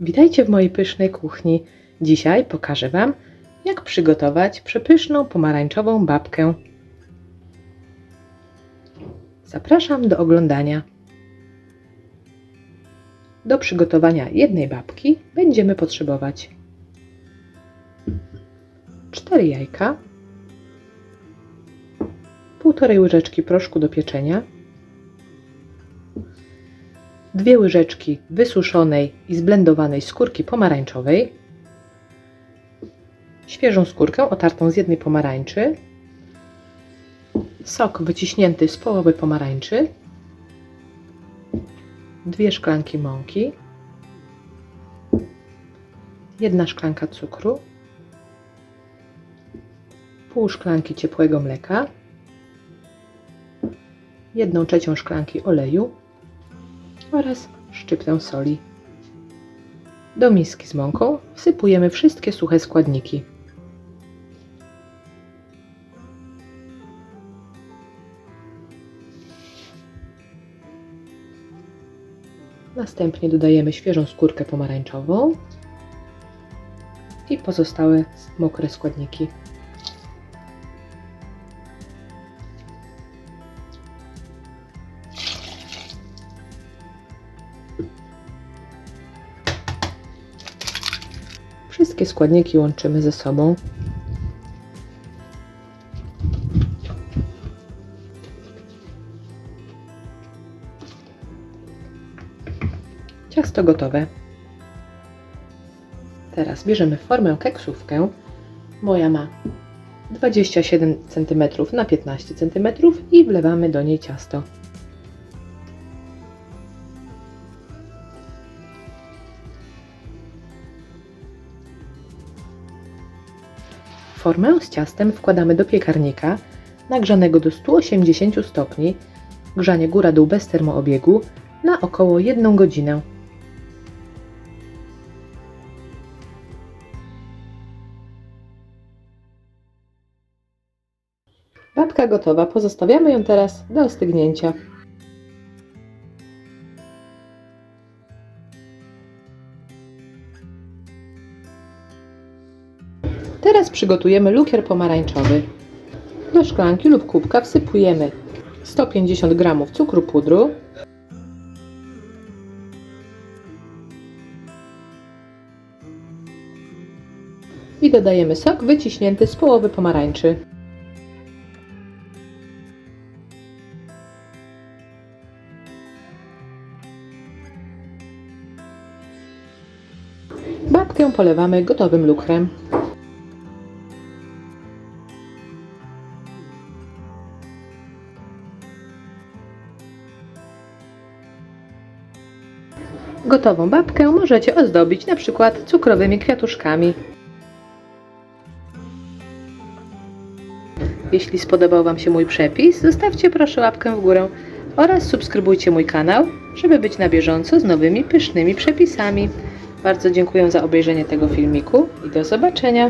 Witajcie w mojej pysznej kuchni. Dzisiaj pokażę Wam, jak przygotować przepyszną pomarańczową babkę. Zapraszam do oglądania. Do przygotowania jednej babki będziemy potrzebować 4 jajka, 1,5 łyżeczki proszku do pieczenia, dwie łyżeczki wysuszonej i zblendowanej skórki pomarańczowej, świeżą skórkę otartą z jednej pomarańczy, sok wyciśnięty z połowy pomarańczy, dwie szklanki mąki, jedna szklanka cukru, pół szklanki ciepłego mleka, jedną trzecią szklanki oleju, oraz szczyptę soli. Do miski z mąką wsypujemy wszystkie suche składniki. Następnie dodajemy świeżą skórkę pomarańczową i pozostałe mokre składniki. Wszystkie składniki łączymy ze sobą. Ciasto gotowe. Teraz bierzemy formę keksówkę. Moja ma 27 cm na 15 cm i wlewamy do niej ciasto. Formę z ciastem wkładamy do piekarnika nagrzanego do 180 stopni, grzanie góra-dół bez termoobiegu na około 1 godzinę. Babka gotowa, pozostawiamy ją teraz do ostygnięcia. Teraz przygotujemy lukier pomarańczowy. Do szklanki lub kubka wsypujemy 150 g cukru pudru, i dodajemy sok wyciśnięty z połowy pomarańczy. Babkę polewamy gotowym lukrem. Gotową babkę możecie ozdobić na przykład cukrowymi kwiatuszkami. Jeśli spodobał Wam się mój przepis, zostawcie proszę łapkę w górę oraz subskrybujcie mój kanał, żeby być na bieżąco z nowymi pysznymi przepisami. Bardzo dziękuję za obejrzenie tego filmiku i do zobaczenia.